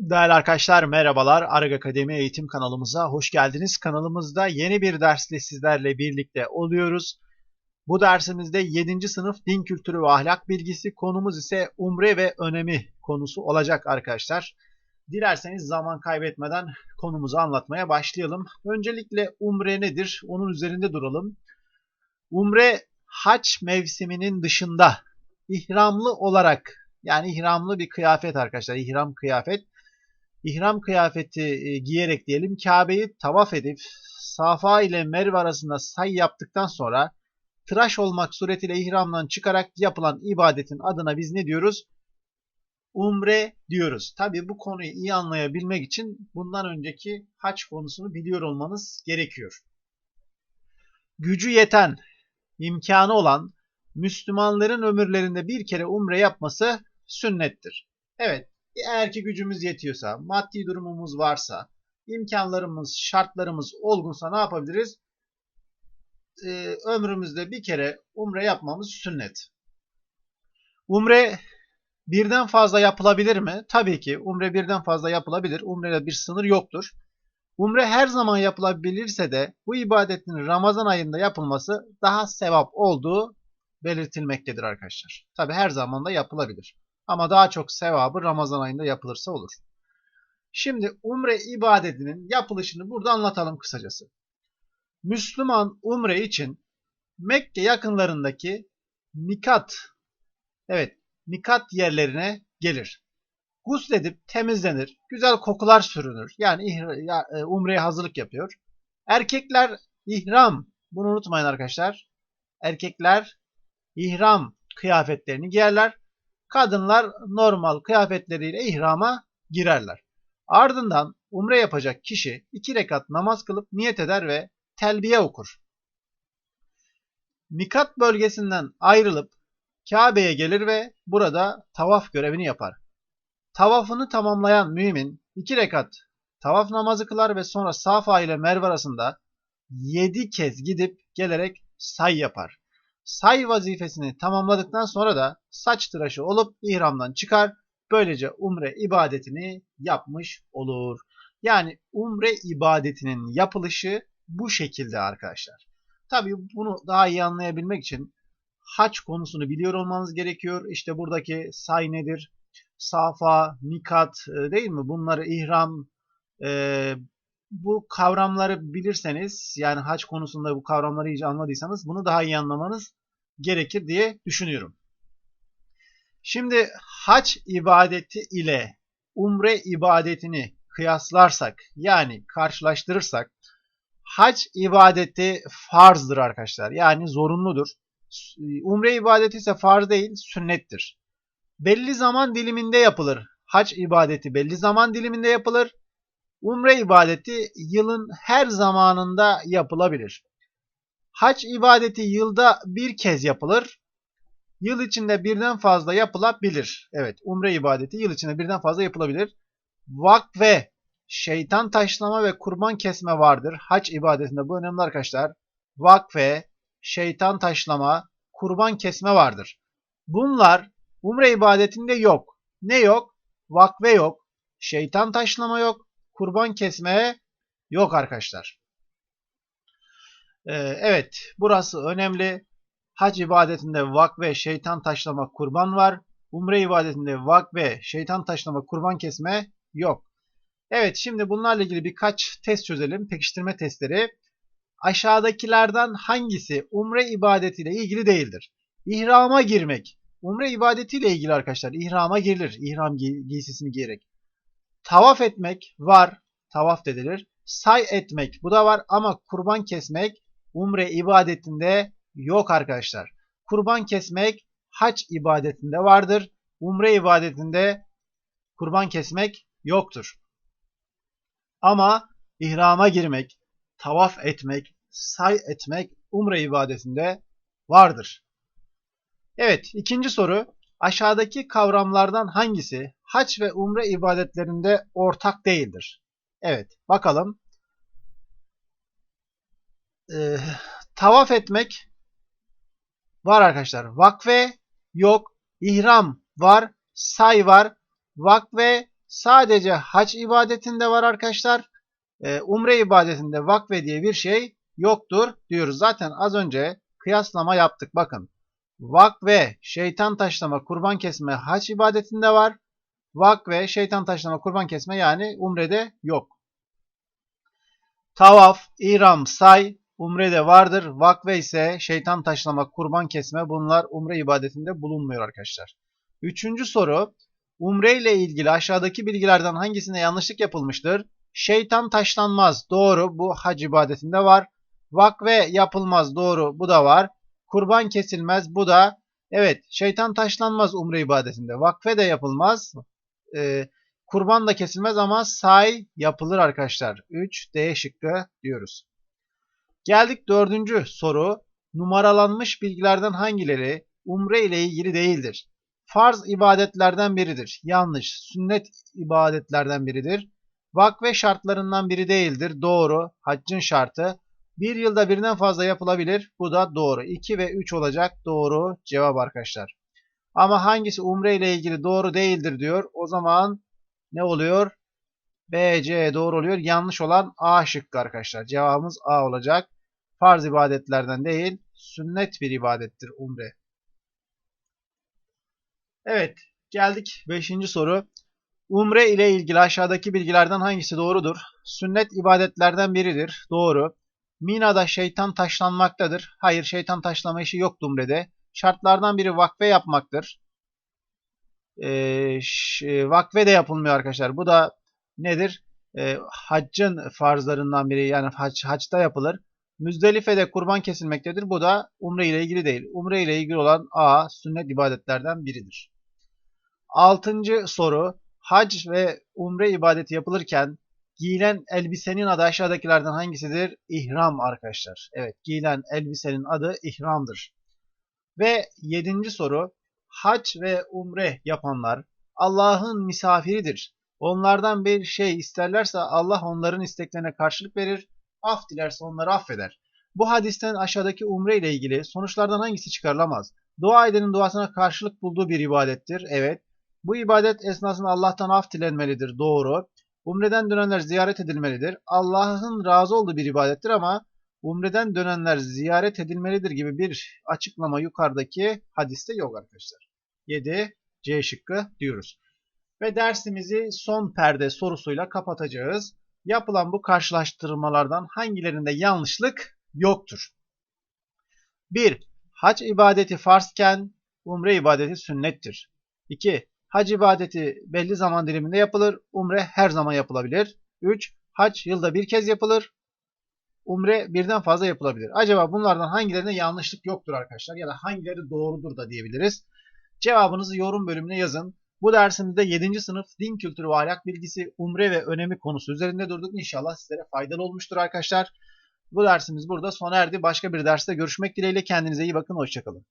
Değerli arkadaşlar merhabalar. Arag Akademi eğitim kanalımıza hoş geldiniz. Kanalımızda yeni bir dersle sizlerle birlikte oluyoruz. Bu dersimizde 7. sınıf din kültürü ve ahlak bilgisi konumuz ise umre ve önemi konusu olacak arkadaşlar. Dilerseniz zaman kaybetmeden konumuzu anlatmaya başlayalım. Öncelikle umre nedir? Onun üzerinde duralım. Umre haç mevsiminin dışında ihramlı olarak yani ihramlı bir kıyafet arkadaşlar. İhram kıyafet ihram kıyafeti e, giyerek diyelim Kabe'yi tavaf edip Safa ile Merve arasında say yaptıktan sonra tıraş olmak suretiyle ihramdan çıkarak yapılan ibadetin adına biz ne diyoruz? Umre diyoruz. Tabi bu konuyu iyi anlayabilmek için bundan önceki haç konusunu biliyor olmanız gerekiyor. Gücü yeten, imkanı olan Müslümanların ömürlerinde bir kere umre yapması sünnettir. Evet, eğer ki gücümüz yetiyorsa, maddi durumumuz varsa, imkanlarımız, şartlarımız olgunsa ne yapabiliriz? Ee, ömrümüzde bir kere umre yapmamız sünnet. Umre birden fazla yapılabilir mi? Tabii ki umre birden fazla yapılabilir. Umre'de bir sınır yoktur. Umre her zaman yapılabilirse de bu ibadetin Ramazan ayında yapılması daha sevap olduğu belirtilmektedir arkadaşlar. Tabi her zaman da yapılabilir. Ama daha çok sevabı Ramazan ayında yapılırsa olur. Şimdi umre ibadetinin yapılışını burada anlatalım kısacası. Müslüman umre için Mekke yakınlarındaki mikat, evet mikat yerlerine gelir. Gusledip temizlenir, güzel kokular sürünür. Yani e, umreye hazırlık yapıyor. Erkekler ihram, bunu unutmayın arkadaşlar. Erkekler ihram kıyafetlerini giyerler. Kadınlar normal kıyafetleriyle ihrama girerler. Ardından umre yapacak kişi iki rekat namaz kılıp niyet eder ve telbiye okur. Mikat bölgesinden ayrılıp Kabe'ye gelir ve burada tavaf görevini yapar. Tavafını tamamlayan mümin iki rekat tavaf namazı kılar ve sonra Safa ile Merve arasında yedi kez gidip gelerek say yapar. Say vazifesini tamamladıktan sonra da saç tıraşı olup ihramdan çıkar. Böylece umre ibadetini yapmış olur. Yani umre ibadetinin yapılışı bu şekilde arkadaşlar. Tabi bunu daha iyi anlayabilmek için haç konusunu biliyor olmanız gerekiyor. İşte buradaki say nedir? Safa, mikat e, değil mi? Bunları ihram, e, bu kavramları bilirseniz yani hac konusunda bu kavramları iyice anladıysanız bunu daha iyi anlamanız gerekir diye düşünüyorum. Şimdi hac ibadeti ile umre ibadetini kıyaslarsak yani karşılaştırırsak hac ibadeti farzdır arkadaşlar. Yani zorunludur. Umre ibadeti ise farz değil, sünnettir. Belli zaman diliminde yapılır. Hac ibadeti belli zaman diliminde yapılır. Umre ibadeti yılın her zamanında yapılabilir. Hac ibadeti yılda bir kez yapılır. Yıl içinde birden fazla yapılabilir. Evet, umre ibadeti yıl içinde birden fazla yapılabilir. Vakfe, şeytan taşlama ve kurban kesme vardır. Hac ibadetinde bu önemli arkadaşlar. Vakfe, şeytan taşlama, kurban kesme vardır. Bunlar umre ibadetinde yok. Ne yok? Vakfe yok, şeytan taşlama yok, kurban kesme yok arkadaşlar. Ee, evet, burası önemli. Hac ibadetinde vakve, şeytan taşlama, kurban var. Umre ibadetinde vakve, şeytan taşlama, kurban kesme yok. Evet, şimdi bunlarla ilgili birkaç test çözelim. Pekiştirme testleri. Aşağıdakilerden hangisi umre ibadetiyle ilgili değildir? İhrama girmek. Umre ibadetiyle ilgili arkadaşlar. İhrama girilir. İhram giy giysisini giyerek. Tavaf etmek var. Tavaf dedilir. Say etmek. Bu da var ama kurban kesmek umre ibadetinde yok arkadaşlar. Kurban kesmek hac ibadetinde vardır. Umre ibadetinde kurban kesmek yoktur. Ama ihrama girmek, tavaf etmek, say etmek umre ibadetinde vardır. Evet, ikinci soru. Aşağıdaki kavramlardan hangisi hac ve umre ibadetlerinde ortak değildir? Evet, bakalım e, tavaf etmek var arkadaşlar. Vakfe yok. İhram var. Say var. Vakfe sadece hac ibadetinde var arkadaşlar. Ee, umre ibadetinde vakfe diye bir şey yoktur diyoruz. Zaten az önce kıyaslama yaptık. Bakın vakfe, şeytan taşlama, kurban kesme hac ibadetinde var. Vakfe, şeytan taşlama, kurban kesme yani umrede yok. Tavaf, İram, say umrede vardır. Vakfe ise şeytan taşlama, kurban kesme bunlar umre ibadetinde bulunmuyor arkadaşlar. Üçüncü soru. Umre ile ilgili aşağıdaki bilgilerden hangisine yanlışlık yapılmıştır? Şeytan taşlanmaz. Doğru. Bu hac ibadetinde var. Vakve yapılmaz. Doğru. Bu da var. Kurban kesilmez. Bu da evet. Şeytan taşlanmaz umre ibadetinde. Vakfe de yapılmaz. Ee, kurban da kesilmez ama say yapılır arkadaşlar. 3 D şıkkı diyoruz. Geldik dördüncü soru. Numaralanmış bilgilerden hangileri umre ile ilgili değildir? Farz ibadetlerden biridir. Yanlış. Sünnet ibadetlerden biridir. Vakfe şartlarından biri değildir. Doğru. Haccın şartı. Bir yılda birden fazla yapılabilir. Bu da doğru. 2 ve 3 olacak. Doğru cevap arkadaşlar. Ama hangisi umre ile ilgili doğru değildir diyor. O zaman ne oluyor? B, C doğru oluyor. Yanlış olan A şıkkı arkadaşlar. Cevabımız A olacak. Farz ibadetlerden değil, sünnet bir ibadettir umre. Evet, geldik 5. soru. Umre ile ilgili aşağıdaki bilgilerden hangisi doğrudur? Sünnet ibadetlerden biridir. Doğru. Mina'da şeytan taşlanmaktadır. Hayır, şeytan taşlama işi yoktu umrede. Şartlardan biri vakfe yapmaktır. Ee, vakfe de yapılmıyor arkadaşlar. Bu da nedir? Ee, haccın farzlarından biri yani hac, haçta yapılır. Müzdelife'de kurban kesilmektedir. Bu da umre ile ilgili değil. Umre ile ilgili olan A sünnet ibadetlerden biridir. Altıncı soru. Hac ve umre ibadeti yapılırken giyilen elbisenin adı aşağıdakilerden hangisidir? İhram arkadaşlar. Evet giyilen elbisenin adı ihramdır. Ve yedinci soru. Hac ve umre yapanlar Allah'ın misafiridir. Onlardan bir şey isterlerse Allah onların isteklerine karşılık verir af dilerse onları affeder. Bu hadisten aşağıdaki umre ile ilgili sonuçlardan hangisi çıkarılamaz? Dua edenin duasına karşılık bulduğu bir ibadettir. Evet. Bu ibadet esnasında Allah'tan af dilenmelidir. Doğru. Umreden dönenler ziyaret edilmelidir. Allah'ın razı olduğu bir ibadettir ama umreden dönenler ziyaret edilmelidir gibi bir açıklama yukarıdaki hadiste yok arkadaşlar. 7 C şıkkı diyoruz. Ve dersimizi son perde sorusuyla kapatacağız yapılan bu karşılaştırmalardan hangilerinde yanlışlık yoktur? 1. Hac ibadeti farzken umre ibadeti sünnettir. 2. Hac ibadeti belli zaman diliminde yapılır. Umre her zaman yapılabilir. 3. Hac yılda bir kez yapılır. Umre birden fazla yapılabilir. Acaba bunlardan hangilerinde yanlışlık yoktur arkadaşlar? Ya da hangileri doğrudur da diyebiliriz. Cevabınızı yorum bölümüne yazın. Bu dersimizde 7. sınıf din kültürü ve ahlak bilgisi, umre ve önemi konusu üzerinde durduk. İnşallah sizlere faydalı olmuştur arkadaşlar. Bu dersimiz burada sona erdi. Başka bir derste görüşmek dileğiyle kendinize iyi bakın. Hoşçakalın.